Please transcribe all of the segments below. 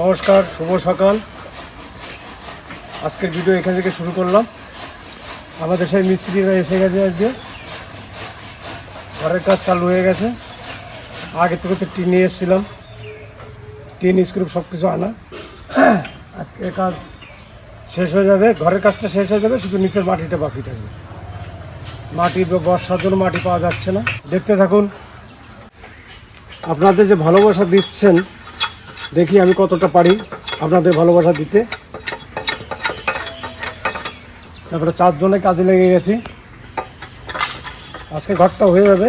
নমস্কার, শুভ সকাল। আজকের ভিডিও এখান থেকে শুরু করলাম। আমাদের সেই মিস্ত্রিরা এসে গেছে আজকে। ঘরের কাজ চালু হয়ে গেছে। আগে থেকে তো টিন এসেছিলাম। টিন স্ক্রুপ সব কিছু আনা। আজকে কাজ শেষ হয়ে যাবে। ঘরের কাজটা শেষ হয়ে যাবে, শুধু নিচের মাটিটা বাকি থাকবে। মাটি বর্ষার জন্য মাটি পাওয়া যাচ্ছে না। দেখতে থাকুন। আপনাদের যে ভালোবাসা দিচ্ছেন, দেখি আমি কতটা পারি আপনাদের ভালোবাসা দিতে। তারপরে চারজনে কাজে লেগে গেছি। আজকে ঘরটা হয়ে যাবে।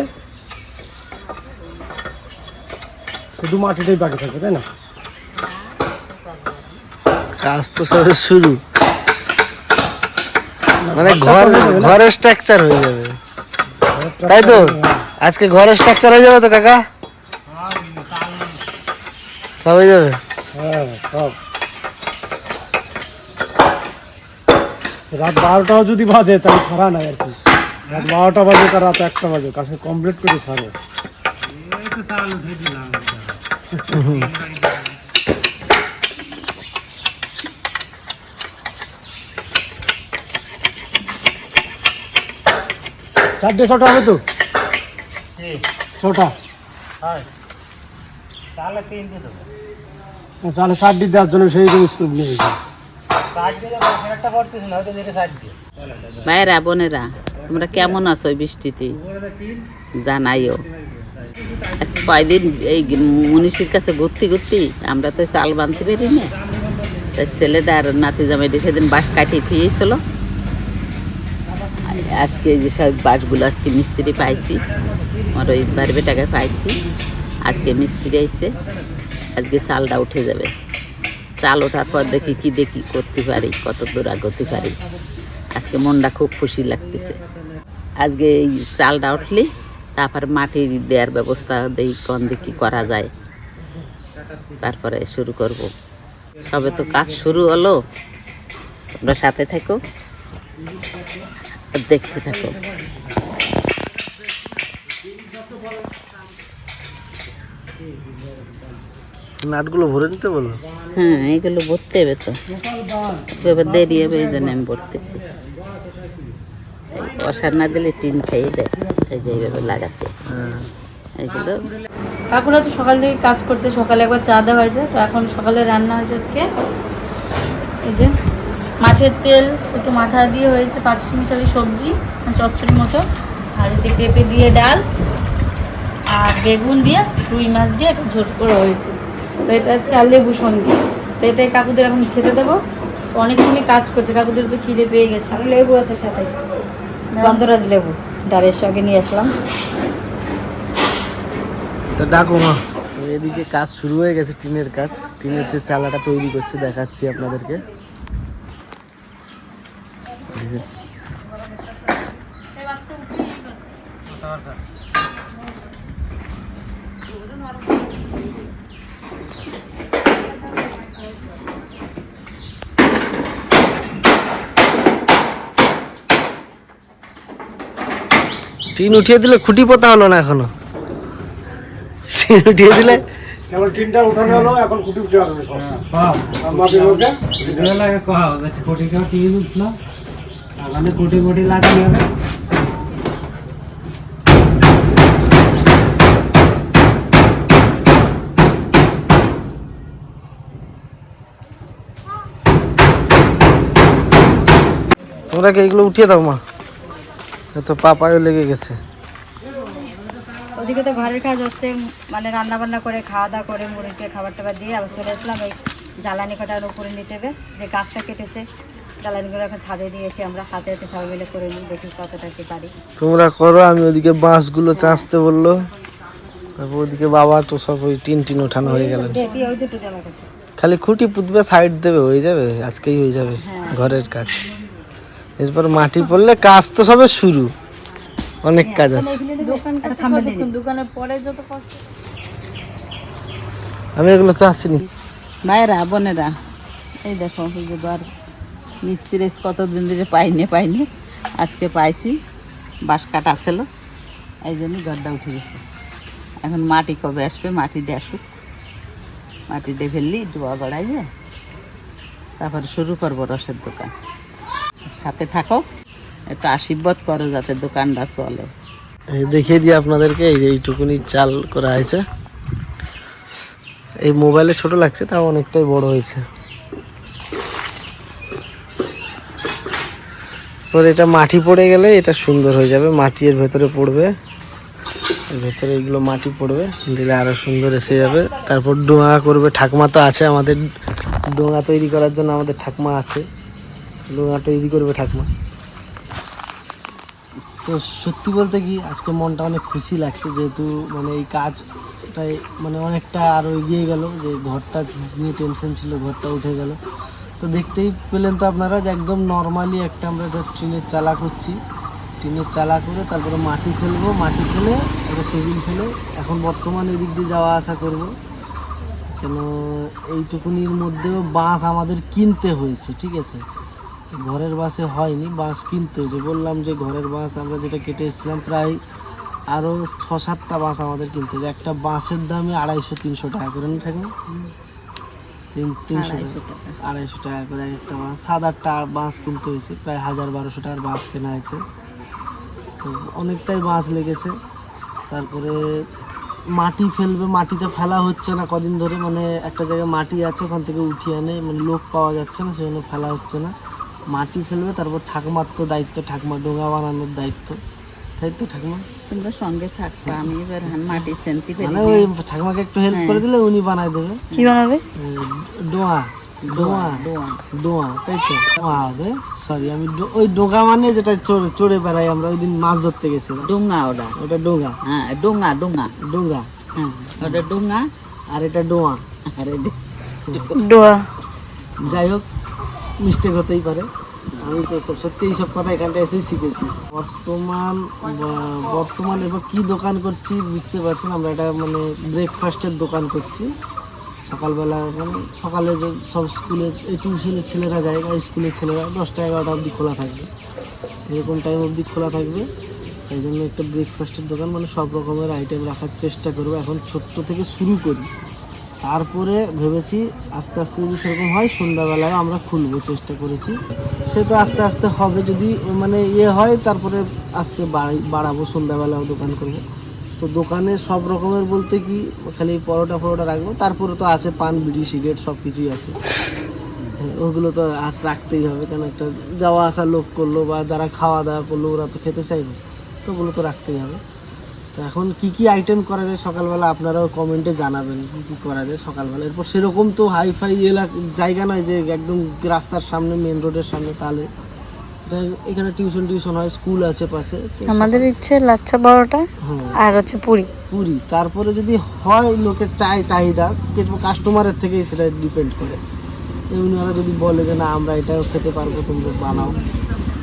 শুধু মাটিটাই বাকি থাকবে তাই না? কাজ তো শুরু। মানে ঘর ঘরের স্ট্রাকচার হয়ে যাবে। তাই তো? আজকে ঘরের স্ট্রাকচার হয়ে যাবে তো কাকা? সব হয়ে যাবে? হ্যাঁ সব। রাত বারোটাও যদি বাজে তাহলে ছাড়া নাই আর কি। রাত বারোটা বাজে তার রাত একটা বাজে কাছে কমপ্লিট করে ছাড়ো। চারটে ছটা হবে তো? ছটা। তাহলে তাহলে চারটি দেওয়ার জন্য সেই রকম স্কুল নিয়ে দিয়ে দিয়ে। ভাইরা বোনেরা তোমরা কেমন আছো এই বৃষ্টিতে? জানাইও। কয়দিন এই মনীষীর কাছে ঘুরতে ঘুরতে আমরা তো চাল বানতে পারি না তাই ছেলেটা আর নাতি জামাইটি সেদিন বাস কাটিয়ে থিয়েছিল আজকে যেসব বাসগুলো আজকে মিস্ত্রি পাইছি, আমার ওই বাড়ি টাকায় পাইছি। আজকে মিস্ত্রি আইছে, আজকে চালটা উঠে যাবে। চাল ওঠার পর দেখি কি দেখি, করতে পারি, কত দূর আগতে পারি। আজকে মনটা খুব খুশি লাগতেছে। আজকে এই চালটা উঠলি, তারপর মাটি দেওয়ার ব্যবস্থা দেই, কোন দিকে করা যায়। তারপরে শুরু করব। সবে তো কাজ শুরু হলো। তোমরা সাথে থাকো। দেখতে থাকো। নাটগুলো ভরে নিতে বলো? হ্যাঁ এইগুলো ভরতে হবে তো। এবার দেরি হবে এই জন্য আমি ভরতেছি। অসার না দিলে টিন খেয়ে দেয় এই যে এইভাবে লাগাতে। হ্যাঁ। এইগুলো কাকুরা তো সকাল থেকে কাজ করছে সকালে একবার চা দেওয়া হয়েছে তো এখন সকালে রান্না হয়েছে আজকে। এই যে মাছের তেল একটু মাথা দিয়ে হয়েছে পাঁচ মিশালি সবজি চচ্চড়ি মতো। আর এই যে পেঁপে দিয়ে ডাল আর বেগুন দিয়ে রুই মাছ দিয়ে একটা ঝোট করে হয়েছে। তো এটা হচ্ছে আর লেবু সঙ্গে। তো এটাই কাকুদের এখন খেতে দেবো। তো অনেকক্ষণই কাজ করছে কাকুদের তো খিদে পেয়ে গেছে। আর লেবু আছে সাথে। গন্ধরাজ লেবু ডালের সঙ্গে নিয়ে আসলাম। তো ডাকো মা। এদিকে কাজ শুরু হয়ে গেছে টিনের কাজ। টিনের যে চালাটা তৈরি করছে দেখাচ্ছি আপনাদেরকে। টিন উঠিয়ে দিলে খুঁটি পোতা হলো না এখনও? টিন উঠিয়ে দিলে? কেবল টিনটা উঠানো হলো এখন খুঁটি উঠে আসবে সব। আর মাটির মধ্যে তোমরা কি এগুলো উঠিয়ে দাও মা। তো পাপায়ও লেগে গেছে। ওদিকে তো ঘরের কাজ হচ্ছে মানে রান্না বান্না করে খাওয়া দাওয়া করে মুরগিকে খাবার টাবার দিয়ে আবার চলে আসলাম ওই জ্বালানি কটার উপরে নিতে হবে। যে গাছটা কেটেছে জ্বালানিগুলো এখন ছাদে দিয়ে এসে আমরা হাতে হাতে সবাই মিলে করে নিই দেখি কতটা কি পারি। তোমরা করো আমি ওদিকে বাঁশগুলো চাঁচতে বলল। তারপর ওদিকে বাবা তো সব ওই টিন টিন ওঠানো হয়ে গেল। খালি খুঁটি পুঁতবে সাইড দেবে হয়ে যাবে আজকেই হয়ে যাবে হ্যাঁ। ঘরের কাজ। এরপর মাটি পড়লে কাজ তো সবে শুরু। অনেক কাজ আছে। দোকান পরে যত কষ্ট। আমি এগুলো তো আসিনি। ভাইরা বোনেরা এই দেখো ঘর মিস্ত্রি কতদিন ধরে পাইনি পাইনি। আজকে পাইছি বাঁশ কাটা ছিল এই জন্য ঘরটা উঠে গেছে। এখন মাটি কবে আসবে? মাটি দিয়ে আসুক। মাটি দিয়ে ফেললি দোয়া গড়াইয়ে তারপরে শুরু করব রসের দোকান। সাথে থাকো, একটু আশীর্বাদ করো যাতে দোকানটা চলে। দেখিয়ে দিই আপনাদেরকে, এই যে এইটুকুনি চাল করা হয়েছে। এই মোবাইলে ছোট লাগছে, তাও অনেকটাই বড় হয়েছে। পরে এটা মাটি পড়ে গেলে এটা সুন্দর হয়ে যাবে, মাটি এর ভেতরে পড়বে। ভেতরে এগুলো মাটি পড়বে, দিলে আরও সুন্দর এসে যাবে। তারপর ডোঙা করবে, ঠাকমা তো আছে আমাদের, ডোঙা তৈরি করার জন্য আমাদের ঠাকমা আছে। ডোঙা তৈরি করবে ঠাকমা। তো সত্যি বলতে কি, আজকে মনটা অনেক খুশি লাগছে যেহেতু মানে এই কাজটাই মানে অনেকটা আরও এগিয়ে গেল যে ঘরটা নিয়ে টেনশন ছিল, ঘরটা উঠে গেল। তো দেখতেই পেলেন তো আপনারা যে একদম নর্মালি একটা আমরা যে ট্রেনের চালা করছি। ট্রেনের চালা করে তারপরে মাটি ফেলব, মাটি ফেলে একটা টেবিল ফেলে। এখন বর্তমান এদিক দিয়ে যাওয়া আসা করব। কেন এইটুকুনির মধ্যেও বাঁশ আমাদের কিনতে হয়েছে, ঠিক আছে? তো ঘরের বাসে হয়নি বাঁশ কিনতে হয়েছে। বললাম যে ঘরের বাঁশ আমরা যেটা কেটে এসেছিলাম প্রায় আরও ছ সাতটা বাঁশ আমাদের কিনতে হয়েছে। একটা বাঁশের দামে আড়াইশো তিনশো টাকা করে না থাকবে তিন তিনশো আড়াইশো টাকা। করে একটা বাঁশ সাত আটটা বাঁশ কিনতে হয়েছে প্রায় হাজার বারোশো টাকার বাঁশ কেনা হয়েছে। তো অনেকটাই বাঁশ লেগেছে। তারপরে মাটি ফেলবে মাটিতে ফেলা হচ্ছে না কদিন ধরে। মানে একটা জায়গায় মাটি আছে ওখান থেকে উঠিয়ে আনে। মানে লোক পাওয়া যাচ্ছে না সেজন্য ফেলা হচ্ছে না। মাটি ফেলবে তারপর ঠাকুমার তো দায়িত্ব ঠাকুমা ডোঙা বানানোর দায়িত্ব। তাই তো ঠাকুমা? তোমরা সঙ্গে থাকবা আমি এবার হান মাটি সেন্তি ফেলি। মানে ওই ঠাকুমাকে একটু হেল্প করে দিলে উনি বানায় দেবে। কি বানাবে? ডোঙা ডোঙা ডোয়া ডোঙা। তাই তো? ডোঙা হবে সরি আমি ওই ডোঙা মানে যেটা চড়ে চড়ে বেড়াই আমরা ওই দিন মাছ ধরতে গেছিলাম। ডোঙা ওটা। ওটা ডোঙা। হ্যাঁ ডোঙা ডোঙা। ডোঙা। হ্যাঁ ওটা ডোঙা। আর এটা ডোঙা। আর ডোয়া। যাই হোক মিস্টেক হতেই পারে। আমি তো সত্যি এইসব কথা এখানটা এসেই শিখেছি। বর্তমান বর্তমান এবার কি দোকান করছি বুঝতে পারছেন আমরা এটা মানে ব্রেকফাস্টের দোকান করছি। সকালবেলা মানে সকালে যে সব স্কুলের এই টিউশনের ছেলেরা যায় বা স্কুলের ছেলেরা দশটা এগারোটা অবধি খোলা থাকবে। এরকম টাইম অবধি খোলা থাকবে। তাই জন্য একটা ব্রেকফাস্টের দোকান মানে সব রকমের আইটেম রাখার চেষ্টা করব। এখন ছোট্ট থেকে শুরু করি। তারপরে ভেবেছি আস্তে আস্তে যদি সেরকম হয় সন্ধ্যাবেলায় আমরা খুলবো চেষ্টা করেছি। সে তো আস্তে আস্তে হবে যদি মানে ইয়ে হয় তারপরে আস্তে বাড়াবো সন্ধ্যাবেলাও দোকান করব। তো দোকানে সব রকমের বলতে কি খালি পরোটা ফরোটা রাখব তারপরে তো আছে পান বিড়ি সিগারেট সব কিছুই আছে। হ্যাঁ, ওগুলো তো আজ রাখতেই হবে কেন একটা যাওয়া আসা লোক করল বা যারা খাওয়া দাওয়া করল ওরা তো খেতে চাইবে তো ওগুলো তো রাখতেই হবে। তো এখন কি কি আইটেম করা যায় সকালবেলা আপনারাও কমেন্টে জানাবেন কি কি করা যায় সকালবেলা। এরপর সেরকম তো হাইফাই এলাকা জায়গা নয় যে একদম রাস্তার সামনে মেন রোডের সামনে তাহলে এখানে টিউশন টিউশন হয় স্কুল আছে পাশে আমাদের ইচ্ছে লাচ্ছা পরোটা হ্যাঁ। আর হচ্ছে পুরি। পুরি তারপরে যদি হয় লোকের চাই চাহিদা কাস্টমারের থেকেই সেটা ডিপেন্ড করে। এমনি ওরা যদি বলে যে না আমরা এটাও খেতে পারব তোমরা বানাও।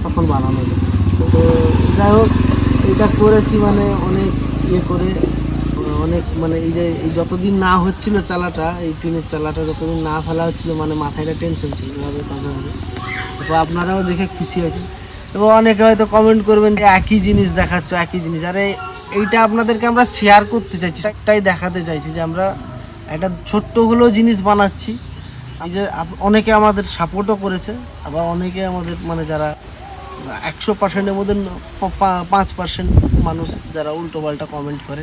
তখন বানানো যায়। তো যাই হোক এটা করেছি মানে অনেক ইয়ে করে, অনেক মানে এই যে এই যতদিন না হচ্ছিল চালাটা, এই টিনের চালাটা যতদিন না ফেলা হচ্ছিল মানে মাথায় একটা টেনশন ছিল হবে কবে হবে। তো আপনারাও দেখে খুশি হয়েছে এবং অনেকে হয়তো কমেন্ট করবেন যে একই জিনিস দেখাচ্ছ, একই জিনিস। আরে, এইটা আপনাদেরকে আমরা শেয়ার করতে চাইছি, একটাই দেখাতে চাইছি যে আমরা একটা ছোট্ট হলেও জিনিস বানাচ্ছি। এই যে অনেকে আমাদের সাপোর্টও করেছে, আবার অনেকে আমাদের মানে যারা একশো পার্সেন্টের মধ্যে পাঁচ পার্সেন্ট মানুষ যারা উল্টো পাল্টা কমেন্ট করে।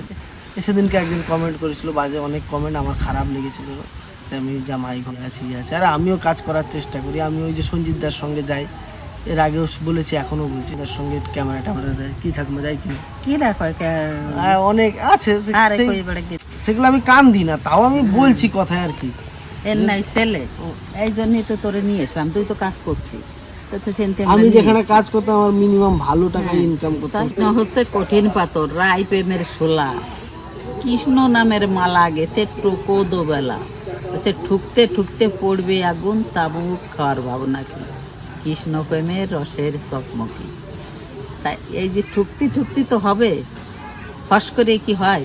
সেদিনকে একজন কমেন্ট করেছিল বাজে অনেক কমেন্ট আমার খারাপ লেগেছিল। আমি জামাই ঘরে আছি ইয়ে আছে। আর আমিও কাজ করার চেষ্টা করি। আমি ওই যে সঞ্জিত দার সঙ্গে যাই এর আগেও বলেছি এখনও বলছি তার সঙ্গে ক্যামেরা ট্যামেরা দেয় কি ঠাকুমা যাই কি অনেক আছে সেগুলো আমি কান দিই না তাও আমি বলছি কথায় আর কি। এর নাই ছেলে। এই জন্যই তো তোরে নিয়ে এসলাম তুই তো কাজ করছিস। আমি যেখানে কাজ করতাম আমার মিনিমাম ভালো টাকা ইনকাম করতাম কৃষ্ণ হচ্ছে কঠিন পাথর রাই প্রেমের শোলা। কৃষ্ণ নামের মালা গেতে টোকো দোবেলা। সে ঠুকতে ঠুকতে পড়বে আগুন তাবু খাওয়ার ভাবনা কি? কৃষ্ণ প্রেমের রসের চকমকি তাই এই যে ঠুকতি ঠুকতি তো হবে। ফস করে কি হয়?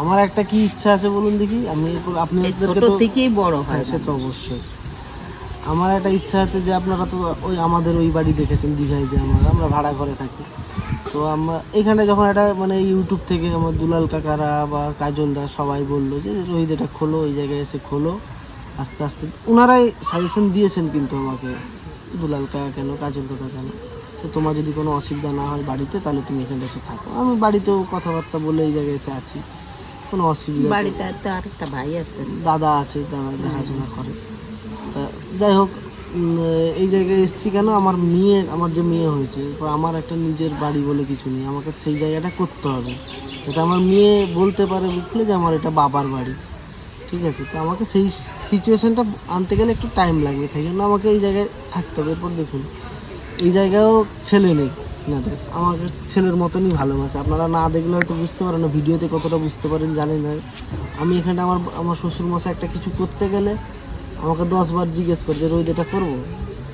আমার একটা কি ইচ্ছা আছে বলুন দেখি আমি আপনি ছোট থেকেই বড় হয় হ্যাঁ সে তো অবশ্যই। আমার একটা ইচ্ছা আছে যে আপনারা তো ওই আমাদের ওই বাড়ি দেখেছেন দীঘায় যে আমরা আমরা ভাড়া ঘরে থাকি। তো আমরা এখানে যখন একটা মানে ইউটিউব থেকে আমার দুলাল কাকারা বা কাজলদা সবাই বলল যে রোহিত এটা খোলো ওই জায়গায় এসে খোলো। আস্তে আস্তে ওনারাই সাজেশন দিয়েছেন কিন্তু আমাকে দুলাল কাকা কেন কাজল কাকা কেন? তো তোমার যদি কোনো অসুবিধা না হয় বাড়িতে তাহলে তুমি এখানে এসে থাকো। আমি বাড়িতেও কথাবার্তা বলে এই জায়গায় এসে আছি। কোনো অসুবিধা বাড়িতে আর একটা ভাই আছে। দাদা আছে দাদা দেখাশোনা করে। তা যাই হোক এই জায়গায় এসেছি কেন? আমার মেয়ে, আমার যে মেয়ে হয়েছে আমার একটা নিজের বাড়ি বলে কিছু নেই। আমাকে সেই জায়গাটা করতে হবে। যাতে আমার মেয়ে বলতে পারে বুঝলে যে আমার এটা বাবার বাড়ি। ঠিক আছে? তো আমাকে সেই সিচুয়েশানটা আনতে গেলে একটু টাইম লাগবে তাই জন্য আমাকে এই জায়গায় থাকতে হবে। এরপর দেখুন, এই জায়গায়ও ছেলে নেই। নাদের আমাকে ছেলের মতনই ভালোবাসে। আপনারা না দেখলে হয়তো বুঝতে পারেন না, ভিডিওতে কতটা বুঝতে পারেন, জানি না। আমি এখানে আমার আমার শ্বশুর মশাই একটা কিছু করতে গেলে আমাকে দশবার জিজ্ঞেস করে যে, রোহিত, এটা করব?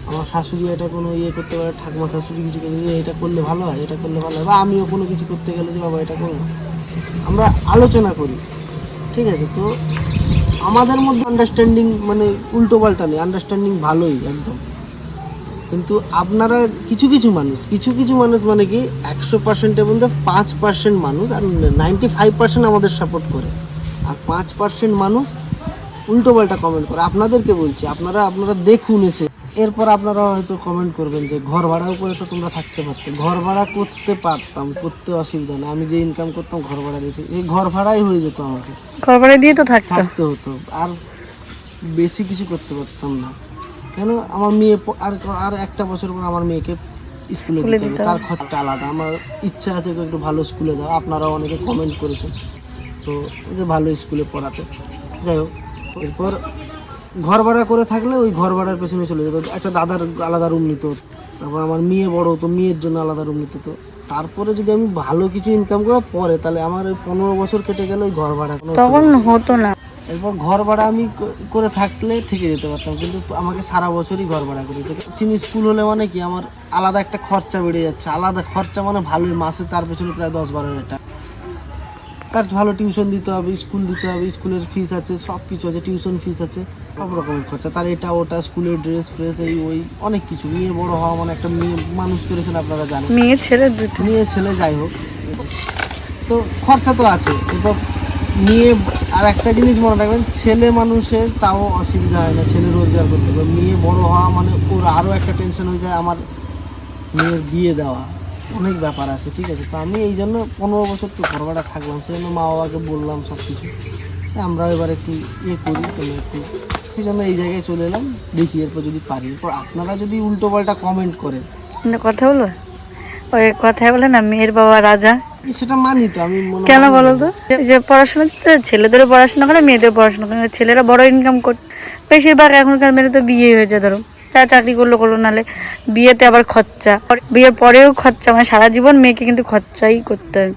আমার শাশুড়ি এটা কোনো ইয়ে করতে পারে, ঠাকুমা শাশুড়ি কিছু করতে গেলে এটা করলে ভালো হয়, এটা করলে ভালো হয়। বা আমিও কোনো কিছু করতে গেলে যে, বাবা, এটা করব আমরা আলোচনা করি, ঠিক আছে? তো আমাদের মধ্যে আন্ডারস্ট্যান্ডিং মানে উল্টো পাল্টা নেই আন্ডারস্ট্যান্ডিং ভালোই একদম। কিন্তু আপনারা কিছু কিছু মানুষ, কিছু কিছু মানুষ মানে কি, একশো পার্সেন্টের মধ্যে পাঁচ পার্সেন্ট মানুষ আর নাইনটি ফাইভ পার্সেন্ট আমাদের সাপোর্ট করে। আর পাঁচ পার্সেন্ট মানুষ উল্টো পাল্টা কমেন্ট করে। আপনাদেরকে বলছি আপনারা আপনারা দেখুন এসে। এরপর আপনারা হয়তো কমেন্ট করবেন যে ঘর ভাড়াও করে তো তোমরা থাকতে পারতে। ঘর ভাড়া করতে পারতাম করতে অসুবিধা নেই। আমি যে ইনকাম করতাম ঘর ভাড়া দিতে। এই ঘর ভাড়াই হয়ে যেত আমাকে। ঘর ভাড়া দিয়ে তো থাকতো। থাকতে হতো। আর বেশি কিছু করতে পারতাম না। কেন? আমার মেয়ে আর আর একটা বছর পর আমার মেয়েকে স্কুলে দিতে হবে। তার খরচা আলাদা। আমার ইচ্ছা আছে একটু ভালো স্কুলে দাও। আপনারাও অনেকে কমেন্ট করেছেন। তো যে ভালো স্কুলে পড়াতে। যাই হোক। এরপর ঘর ভাড়া করে থাকলে ওই ঘর ভাড়ার পেছনে চলে যেত। একটা দাদার আলাদা রুম নিত তারপর আমার মেয়ে বড় হতো মেয়ের জন্য আলাদা রুম নিত তো। তারপরে যদি আমি ভালো কিছু ইনকাম করার পরে তাহলে আমার ওই পনেরো বছর কেটে গেলে ওই ঘর ভাড়া তখন হতো না। এরপর ঘর ভাড়া আমি করে থাকলে থেকে যেতে পারতাম কিন্তু আমাকে সারা বছরই ঘর ভাড়া করে দিতে। চিনি স্কুল হলে মানে কি আমার আলাদা একটা খরচা বেড়ে যাচ্ছে। আলাদা খরচা মানে ভালোই মাসে তার পেছনে প্রায় দশ বারো হাজার টাকা। তার ভালো টিউশন দিতে হবে স্কুল দিতে হবে স্কুলের ফিস আছে সব কিছু আছে টিউশন ফিস আছে সব রকমের খরচা। তার এটা ওটা স্কুলের ড্রেস ফ্রেস এই ওই অনেক কিছু। মেয়ে বড় হওয়া মানে একটা মেয়ে মানুষ করেছেন আপনারা জানেন। মেয়ে ছেলে মেয়ে ছেলে যাই হোক। তো খরচা তো আছে। এরপর মেয়ে আর একটা জিনিস মনে রাখবেন ছেলে মানুষের তাও অসুবিধা হয় না ছেলে রোজগার করতে পারে মেয়ে বড় হওয়া মানে ওর আরও একটা টেনশন হয়ে যায় আমার মেয়ের বিয়ে দেওয়া। অনেক ব্যাপার আছে ঠিক আছে? তো আমি এই জন্য পনেরো বছর তো ঘর ভাড়া থাকলাম সেই জন্য মা বাবাকে বললাম সব কিছু আমরা এবার একটু ইয়ে করি তাহলে একটু সেই জন্য এই জায়গায় চলে এলাম দেখি এরপর যদি পারি। এরপর আপনারা যদি উল্টো পাল্টা কমেন্ট করেন কথা বলব ওই কথায় বলে না মেয়ের বাবা রাজা। সেটা মানি তো আমি কেন বলো তো? এই যে পড়াশোনা তো ছেলেদেরও পড়াশোনা করে মেয়েদের পড়াশোনা করে ছেলেরা বড় ইনকাম করে বেশিরভাগ এখনকার মেয়েদের তো বিয়ে হয়ে যায় ধরো। যা চাকরি করল করল নালে। বিয়েতে আবার খরচা। বিয়ের পরেও খরচা মানে সারা জীবন মেয়েকে কিন্তু খরচাই করতে হয়।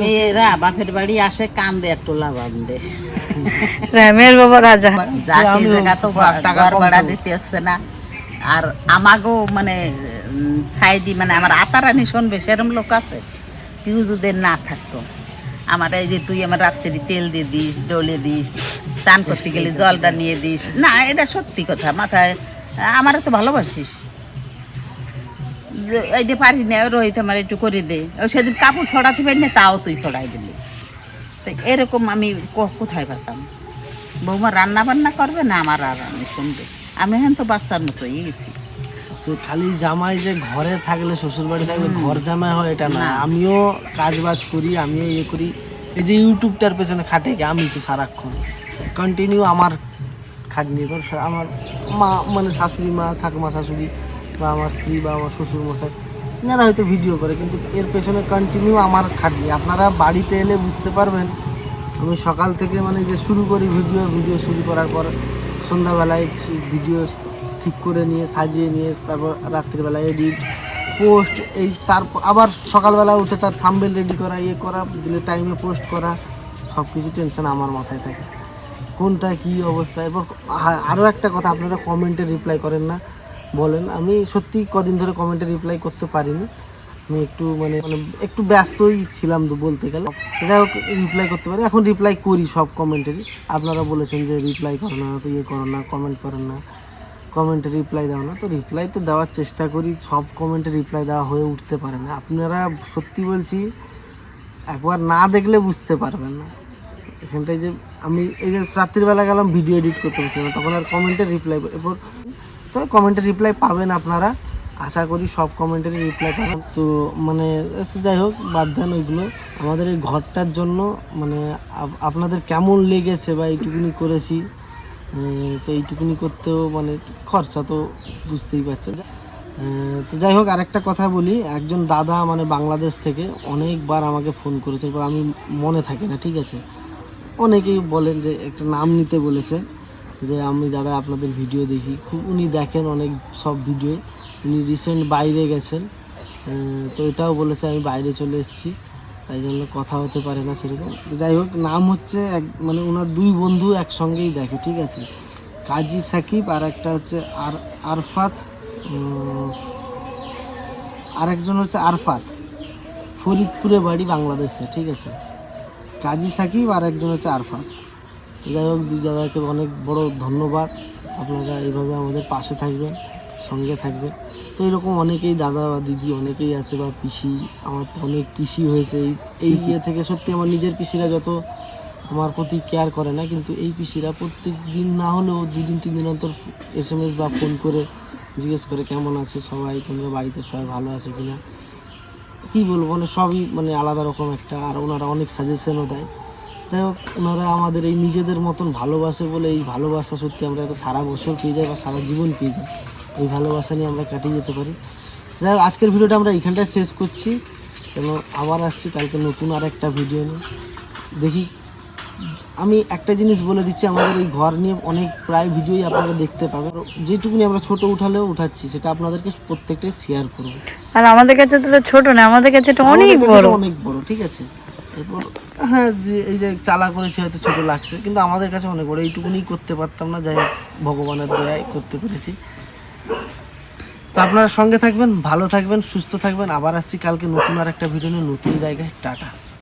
মেয়েরা বাপের বাড়ি আসে কান্দে আর টোলা হ্যাঁ, বাবা রাজা। জাতি জায়গা তো টাকা ভাড়া দিতে আসছে না। আর আমাকেও মানে সাইডি মানে আমার আতারানি শুনবে সেরম লোক আছে। পিউজুদের না থাকতো। আমার এই যে তুই আমার রাত্রি তেল দিয়ে দিস, ডলে দিস চান করতে গেলে জলটা নিয়ে দিস। না, এটা সত্যি কথা, মাথায় আমার তো ভালোবাসিস। এই যে পারি না, রোহিত আমার একটু করে দে। ওই সেদিন কাপড় ছড়াতে পারি না, তাও তুই ছড়াই দিলি। তো এরকম আমি কোথায় পেতাম? বৌমা রান্না বান্না করবে না, আমার আর আমি শুনবে? আমি এখন তো বাচ্চার মতো হয়ে গেছি। সে খালি জামাই যে ঘরে থাকলে শ্বশুর বাড়ি থাকলে ঘর জামাই হয় এটা না। আমিও কাজ বাজ করি আমিও ইয়ে করি। এই যে ইউটিউবটার পেছনে খাটে কি আমি তো সারাক্ষণ কন্টিনিউ আমার খাটনি আমার মা মানে শাশুড়ি মা ঠাকুমা শাশুড়ি বা আমার স্ত্রী বা আমার শ্বশুর মশাই এনারা হয়তো ভিডিও করে কিন্তু এর পেছনে কন্টিনিউ আমার খাটনি আপনারা বাড়িতে এলে বুঝতে পারবেন আমি সকাল থেকে মানে যে শুরু করি ভিডিও ভিডিও শুরু করার পর সন্ধ্যাবেলায় ভিডিও ঠিক করে নিয়ে, সাজিয়ে নিয়ে, তারপর রাত্রিবেলায় এডিট পোস্ট এই তারপর আবার সকালবেলা উঠে তার থাম্বেল রেডি করা ইয়ে করা, দিলে টাইমে পোস্ট করা সব কিছু টেনশন আমার মাথায় থাকে। কোনটা কি অবস্থা? এবার আরও একটা কথা আপনারা কমেন্টে রিপ্লাই করেন না, বলেন। আমি সত্যি কদিন ধরে কমেন্টে রিপ্লাই করতে পারিনি। আমি একটু মানে মানে একটু ব্যস্তই ছিলাম বলতে গেলে। যাই হোক রিপ্লাই করতে পারি। এখন রিপ্লাই করি সব কমেন্টেরই আপনারা বলেছেন যে রিপ্লাই করো না, তো ইয়ে করো না কমেন্ট করেন না। কমেন্টে রিপ্লাই দাও না। তো রিপ্লাই তো দেওয়ার চেষ্টা করি, সব কমেন্টে রিপ্লাই দেওয়া হয়ে উঠতে পারে না। আপনারা সত্যি বলছি, একবার না দেখলে বুঝতে পারবেন না। এখানটায় যে আমি এই যে রাত্রিবেলা গেলাম ভিডিও এডিট করতে বসেছিলাম তখন আর কমেন্টে রিপ্লাই এরপর তো কমেন্টে রিপ্লাই পাবেন আপনারা। আশা করি সব কমেন্টেরই রিপ্লাই পাবেন। তো মানে যাই হোক, বাদ দেন ওইগুলো। আমাদের এই ঘরটার জন্য মানে আপনাদের কেমন লেগেছে বা এইটুকুনি করেছি তো এইটুকুনি করতেও মানে খরচা তো বুঝতেই পারছেন। তো যাই হোক, আরেকটা কথা বলি, একজন দাদা মানে বাংলাদেশ থেকে অনেকবার আমাকে ফোন করেছে, এরপর আমি মনে থাকি না, ঠিক আছে? অনেকেই বলেন যে, একটা নাম নিতে বলেছে যে, আমি দাদা আপনাদের ভিডিও দেখি। খুব উনি দেখেন অনেক সব ভিডিও, উনি রিসেন্ট বাইরে গেছেন। তো এটাও বলেছে, আমি বাইরে চলে এসেছি। তাই জন্য কথা হতে পারে না সেরকম। যাই হোক, নাম হচ্ছে এক মানে ওনার দুই বন্ধু একসঙ্গেই দেখে, ঠিক আছে? কাজী সাকিব আর একটা হচ্ছে আর, আরফাত আরেকজন হচ্ছে আরফাত। ফরিদপুরে বাড়ি বাংলাদেশে, ঠিক আছে? কাজী সাকিব আর একজন হচ্ছে আরফাত। যাই হোক, দুই দাদাকে অনেক বড় ধন্যবাদ। আপনারা এইভাবে আমাদের পাশে থাকবেন, সঙ্গে থাকবেন। তো এরকম অনেকেই দাদা বা দিদি অনেকেই আছে বা পিসি আমার তো অনেক পিসি হয়েছে। এই এই ইয়ে থেকে সত্যি আমার নিজের পিসিরা যত আমার প্রতি কেয়ার করে না কিন্তু এই পিসিরা প্রত্যেক দিন না হলেও দুদিন তিন দিন অন্তর এস এম এস বা ফোন করে জিজ্ঞেস করে কেমন আছে সবাই? তোমরা বাড়িতে সবাই ভালো আছে কি না কী বলব মানে সবই মানে আলাদা রকম একটা আর ওনারা অনেক সাজেশনও দেয়। যাই হোক ওনারা আমাদের এই নিজেদের মতন ভালোবাসে বলে এই ভালোবাসা সত্যি আমরা এত সারা বছর পেয়ে যাই বা সারা জীবন পেয়ে যাই। এই ভালোবাসা নিয়ে আমরা কাটিয়ে যেতে পারি। যাই হোক আজকের ভিডিওটা আমরা এখানটায় শেষ করছি এবং আবার আসছি কালকে নতুন আর একটা ভিডিও নিয়ে। দেখি আমি একটা জিনিস বলে দিচ্ছি আমাদের এই ঘর নিয়ে অনেক প্রায় ভিডিওই আপনারা দেখতে পাবেন। যেটুকুনি আমরা ছোট উঠালেও উঠাচ্ছি সেটা আপনাদেরকে প্রত্যেকটাই শেয়ার করব। আর আমাদের কাছে তো ছোট না আমাদের কাছে এটা অনেক বড়। অনেক বড় ঠিক আছে? এরপর হ্যাঁ এই যে চালা করেছি হয়তো ছোট লাগছে কিন্তু আমাদের কাছে অনেক বড় এইটুকুনি করতে পারতাম না যাই ভগবানের দয়ায় করতে পেরেছি। তো আপনারা সঙ্গে থাকবেন, ভালো থাকবেন, সুস্থ থাকবেন। আবার আসছি কালকে নতুন আর একটা ভিডিও নিয়ে, নতুন জায়গায়। টাটা।